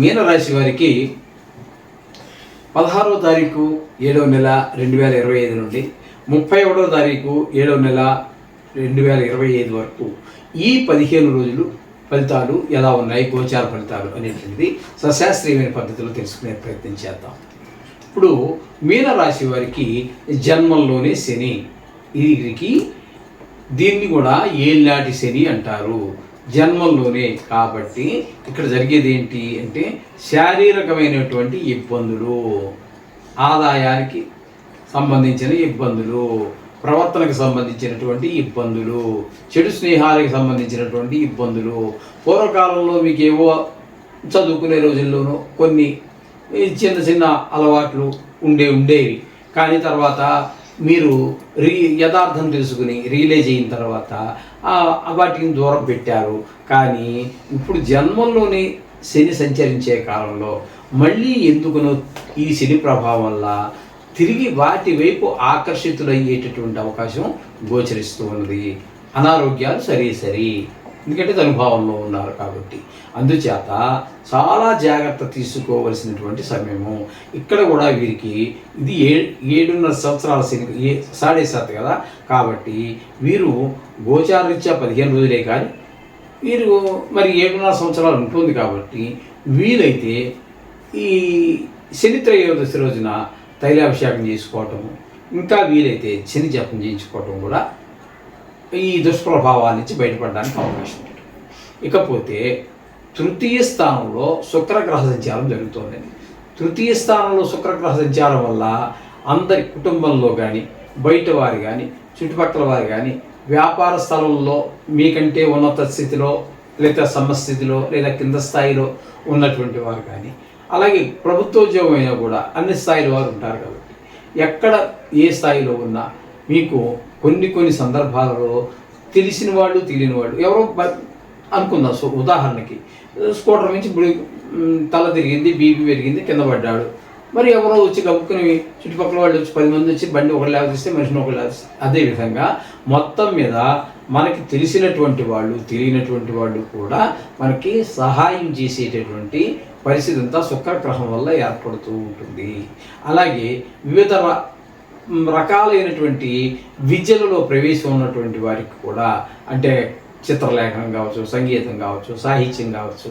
మీనరాశి వారికి పదహారవ తారీఖు ఏడవ నెల రెండు వేల ఇరవై ఐదు నుండి ముప్పై ఒకటవ తారీఖు ఏడవ నెల రెండు వేల ఇరవై ఐదు వరకు ఈ పదిహేను రోజులు ఫలితాలు ఎలా ఉన్నాయి గోచార ఫలితాలు అనేటువంటిది సశాస్త్రీయమైన పద్ధతిలో తెలుసుకునే ప్రయత్నం చేద్దాం. ఇప్పుడు మీనరాశి వారికి జన్మంలోనే శని. వీరికి దీన్ని కూడా ఏళ్ళాటి శని అంటారు. జన్మంలోనే. కాబట్టి ఇక్కడ జరిగేది ఏంటి అంటే శారీరకమైనటువంటి ఇబ్బందులు ఆదాయానికి సంబంధించిన ఇబ్బందులు ప్రవర్తనకు సంబంధించినటువంటి ఇబ్బందులు చెడు స్నేహాలకు సంబంధించినటువంటి ఇబ్బందులు. పూర్వకాలంలో మీకు ఏవో చదువుకునే రోజుల్లోనూ కొన్ని చిన్న చిన్న అలవాట్లు ఉండే ఉండేవి. కానీ తర్వాత మీరు రీ యథార్థం తెలుసుకుని రియలైజ్ అయిన తర్వాత వాటిని దూరం పెట్టారు. కానీ ఇప్పుడు జన్మంలోనే శని సంచరించే కాలంలో మళ్ళీ ఎందుకునో ఈ శని ప్రభావం వల్ల తిరిగి వాటి వైపు ఆకర్షితులయ్యేటటువంటి అవకాశం గోచరిస్తూ ఉన్నది. అనారోగ్యాలు సరే సరి. ఎందుకంటే అనుభవంలో ఉన్నారు కాబట్టి. అందుచేత చాలా జాగ్రత్త తీసుకోవలసినటువంటి సమయము. ఇక్కడ కూడా వీరికి ఇది ఏ ఏడున్నర సంవత్సరాల శని ఏ సాడే సాత్ కదా. కాబట్టి వీరు గోచారరీత్యా పదిహేను రోజులే కానీ వీరు మరి ఏడున్నర సంవత్సరాలు ఉంటుంది కాబట్టి వీలైతే ఈ శని త్రయోదశి రోజున తైలాభిషేకం చేసుకోవటము. ఇంకా వీలైతే శని జపం చేయించుకోవటం కూడా ఈ దుష్ప్రభావాల నుంచి బయటపడడానికి అవకాశం ఉంటుంది. ఇకపోతే తృతీయ స్థానంలో శుక్రగ్రహ సంచారం జరుగుతోందండి తృతీయ స్థానంలో శుక్రగ్రహ సంచారం వల్ల అందరి కుటుంబంలో కానీ బయట వారు కానీ చుట్టుపక్కల వారు కానీ వ్యాపార స్థలంలో మీకంటే ఉన్నత స్థితిలో లేదా సమస్థితిలో లేదా కింద స్థాయిలో ఉన్నటువంటి వారు కానీ అలాగే ప్రభుత్వోద్యోగం అయినా కూడా అన్ని స్థాయిల వారు ఉంటారు కాబట్టి ఎక్కడ ఏ స్థాయిలో ఉన్నా మీకు కొన్ని కొన్ని సందర్భాలలో తెలిసిన వాళ్ళు తెలియని వాళ్ళు. ఎవరో బ- అనుకుందాం. సో ఉదాహరణకి స్కూటర్ నుంచి ఇప్పుడు తల తిరిగింది బీపీ పెరిగింది కింద పడ్డాడు. మరి ఎవరో వచ్చి కప్పుకుని చుట్టుపక్కల వాళ్ళు వచ్చి పది మంది వచ్చి బండి ఒకరు లేకపోతే మనిషిని ఒకరు లేకపోతే అదేవిధంగా మొత్తం మీద మనకి తెలిసినటువంటి వాళ్ళు తెలియనటువంటి వాళ్ళు కూడా మనకి సహాయం చేసేటటువంటి పరిస్థితి అంతా శుక్రగ్రహం వల్ల ఏర్పడుతూ ఉంటుంది. అలాగే వివిధ రకాలైనటువంటి విద్యలలో ప్రవేశం ఉన్నటువంటి వారికి కూడా అంటే చిత్రలేఖనం కావచ్చు సంగీతం కావచ్చు సాహిత్యం కావచ్చు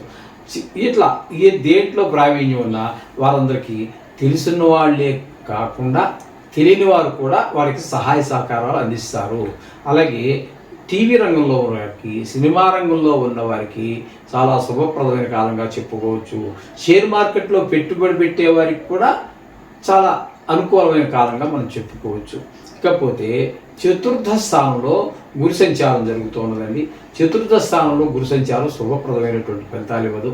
ఇట్లా ఏ దేంట్లో ప్రావీణ్యం ఉన్నా వారందరికీ తెలిసిన వాళ్ళే కాకుండా తెలియని వారు కూడా వారికి సహాయ సహకారాలు అందిస్తారు. అలాగే టీవీ రంగంలో ఉన్న వారికి సినిమా రంగంలో ఉన్న వారికి చాలా శుభప్రదమైన కాలంగా చెప్పుకోవచ్చు. షేర్ మార్కెట్లో పెట్టుబడి పెట్టే వారికి కూడా చాలా అనుకూలమైన కాలంగా మనం చెప్పుకోవచ్చు. ఇకపోతే చతుర్థ స్థానంలో గురు సంచారం జరుగుతున్నదండి చతుర్థ స్థానంలో గురు సంచారం శుభప్రదమైనటువంటి ఫలితాలు ఇవ్వదు.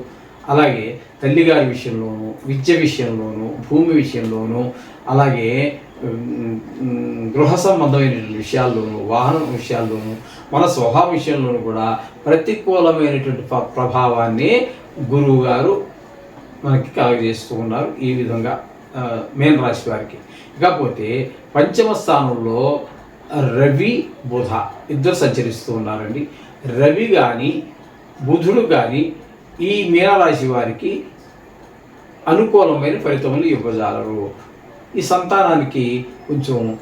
అలాగే తల్లిగారి విషయంలోనూ విద్య విషయంలోనూ భూమి విషయంలోనూ అలాగే గృహ సంబంధమైన విషయాల్లోనూ వాహనం విషయాల్లోనూ మన స్వభావ విషయంలోనూ కూడా ప్రతికూలమైనటువంటి ప్రభావాన్ని గురువు గారు మనకి కలగజేస్తూ ఉన్నారు. ఈ విధంగా మేన రాశి వారికి. ఇకపోతే పంచమ స్థానంలో రవి బుధ ఇద్దరు సంచరిస్తూ ఉన్నారండి. రవి కానీ బుధుడు కానీ ఈ మీనరాశి వారికి అనుకూలమైన ఫలితములు ఇవ్వజాలరు. ఈ సంతానానికి కొంచెం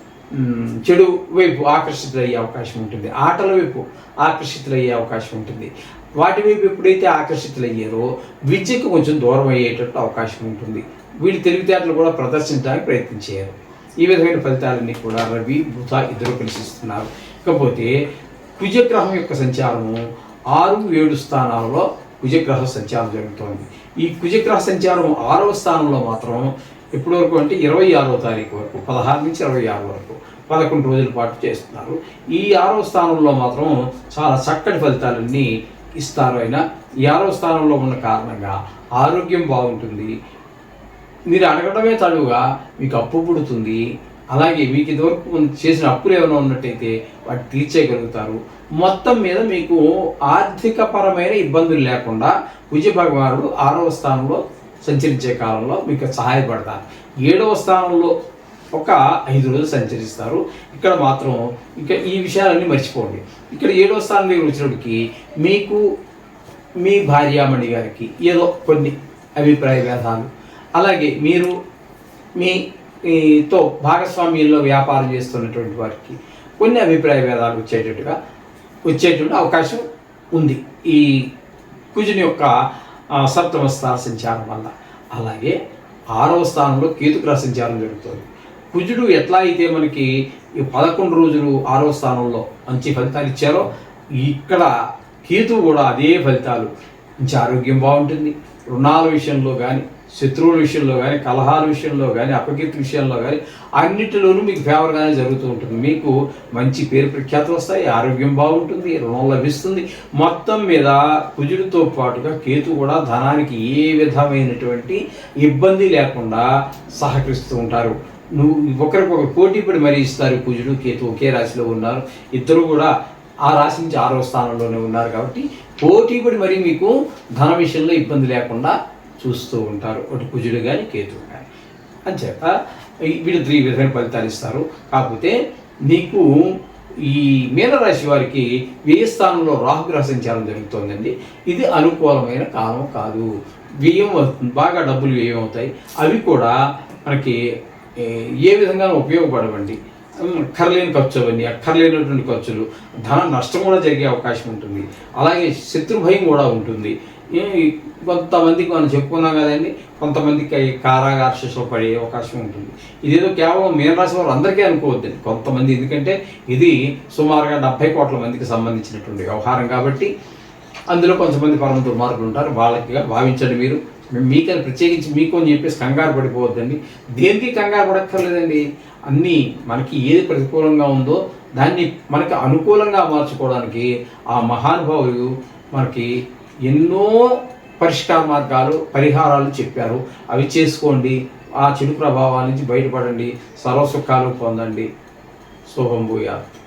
చెడు వైపు ఆకర్షితులయ్యే అవకాశం ఉంటుంది. ఆటల వైపు ఆకర్షితులయ్యే అవకాశం ఉంటుంది. వాటి వైపు ఎప్పుడైతే ఆకర్షితులయ్యారో విద్యకు కొంచెం దూరం అయ్యేటట్టు అవకాశం ఉంటుంది. వీళ్ళు తెలివితేటలు కూడా ప్రదర్శించడానికి ప్రయత్నం చేయరు. ఈ విధమైన ఫలితాలన్నీ కూడా రవి బుధ ఇద్దరు కలిసి ఇస్తున్నారు. ఇకపోతే కుజగ్రహం యొక్క సంచారము ఆరు ఏడు స్థానాలలో కుజగ్రహ సంచారం జరుగుతోంది. ఈ కుజగ్రహ సంచారం ఆరవ స్థానంలో మాత్రం ఎప్పటి వరకు అంటే ఇరవై ఆరవ తారీఖు వరకు పదహారు నుంచి ఇరవై ఆరు వరకు పదకొండు రోజుల పాటు చేస్తున్నారు. ఈ ఆరవ స్థానంలో మాత్రం చాలా చక్కటి ఫలితాలన్నీ ఇస్తారు అయినా ఈ ఆరవ స్థానంలో ఉన్న కారణంగా ఆరోగ్యం బాగుంటుంది. మీరు అడగడమే తడుగా మీకు అప్పు పుడుతుంది. అలాగే మీకు ఇదివరకు చేసిన అప్పులు ఏమైనా ఉన్నట్టయితే వాటి తీర్చేయగలుగుతారు. మొత్తం మీద మీకు ఆర్థిక పరమైన ఇబ్బందులు లేకుండా కుజ భగవానుడు ఆరవ స్థానంలో సంచరించే కాలంలో మీకు సహాయపడతారు. ఏడవ స్థానంలో ఒక ఐదు రోజులు సంచరిస్తారు. ఇక్కడ మాత్రం ఇంకా ఈ విషయాలన్నీ మర్చిపోండి. ఇక్కడ ఏడవ స్థానం దగ్గర వచ్చినప్పటికి మీకు మీ భార్యామణి గారికి ఏదో కొన్ని అభిప్రాయ భేదాలు. అలాగే మీరు మీ మీతో భాగస్వామ్యంలో వ్యాపారం చేస్తున్నటువంటి వారికి కొన్ని అభిప్రాయ భేదాలు వచ్చేటట్టుగా వచ్చేటువంటి అవకాశం ఉంది. ఈ కుజుని యొక్క సప్తమ స్థాన సంచారం వల్ల. అలాగే ఆరవ స్థానంలో కేతుగ్రహ సంచారం జరుగుతుంది. కుజుడు ఎట్లా అయితే మనకి ఈ పదకొండు రోజులు ఆరో స్థానంలో మంచి ఫలితాలు ఇచ్చారో ఇక్కడ కేతువు కూడా అదే ఫలితాలు. మంచి ఆరోగ్యం బాగుంటుంది. రుణాల విషయంలో కానీ శత్రువుల విషయంలో కానీ కలహాల విషయంలో కానీ అపకీర్తి విషయంలో కానీ అన్నిటిలోనూ మీకు ఫేవర్గానే జరుగుతూ ఉంటుంది. మీకు మంచి పేరు ప్రఖ్యాతులు వస్తాయి ఆరోగ్యం బాగుంటుంది రుణం లభిస్తుంది. మొత్తం మీద కుజుడితో పాటుగా కేతు కూడా ధనానికి ఏ విధమైనటువంటి ఇబ్బంది లేకుండా సహకరిస్తూ ఉంటారు. నువ్వు ఒకరికొకరు పోటీ పడి మరీ ఇస్తారు కుజుడు కేతు ఒకే రాశిలో ఉన్నారు. ఇద్దరు కూడా ఆ రాశి నుంచి ఆరో స్థానంలోనే ఉన్నారు కాబట్టి పోటీ పడి మరీ మీకు ధన విషయంలో ఇబ్బంది లేకుండా చూస్తూ ఉంటారు. ఒకటి కుజుడు కానీ కేతువు కానీ అని చెప్ప వీడు త్రీ విధమైన ఫలితాలు ఇస్తారు. కాకపోతే నీకు ఈ మీనరాశి వారికి వ్యయ స్థానంలో రాహుగ్రహ సంచారం జరుగుతోందండి. ఇది అనుకూలమైన కాలం కాదు. వ్యయం బాగా డబ్బులు వ్యయం అవుతాయి. అవి కూడా మనకి ఏ, విధంగా ఉపయోగపడవండి. ఉమ్, అక్కర్లేని ఖర్చు అవన్నీ అక్కర్లేనటువంటి ఖర్చులు ధన నష్టం కూడా జరిగే అవకాశం ఉంటుంది. అలాగే శత్రు భయం కూడా ఉంటుంది. కొంతమందికి మనం చెప్పుకున్నాం కదండి కొంతమందికి కారాగార శిక్షలు పడే అవకాశం ఉంటుంది. ఇదేదో కేవలం మీనరాశి వారు అందరికీ అనుకోవద్దండి. కొంతమంది ఎందుకంటే ఇది సుమారుగా డెబ్బై కోట్ల మందికి సంబంధించినటువంటి వ్యవహారం కాబట్టి అందులో కొంతమంది పరమ దుర్మార్గులు ఉంటారు. వాళ్ళకి భావించండి మీరు. మీకని ప్రత్యేకించి మీకు అని చెప్పేసి కంగారు పడిపోవద్దండి. దేనికి కంగారు పడక్కర్లేదండి. అన్నీ మనకి ఏది ప్రతికూలంగా ఉందో దాన్ని మనకి అనుకూలంగా మార్చుకోవడానికి ఆ మహానుభావులు మనకి ఎన్నో పరిష్కార మార్గాలు పరిహారాలు చెప్పారు. అవి చేసుకోండి. ఆ చెడు ప్రభావాల నుంచి బయటపడండి. సర్వసుఖాలు పొందండి. శుభం భూయాలు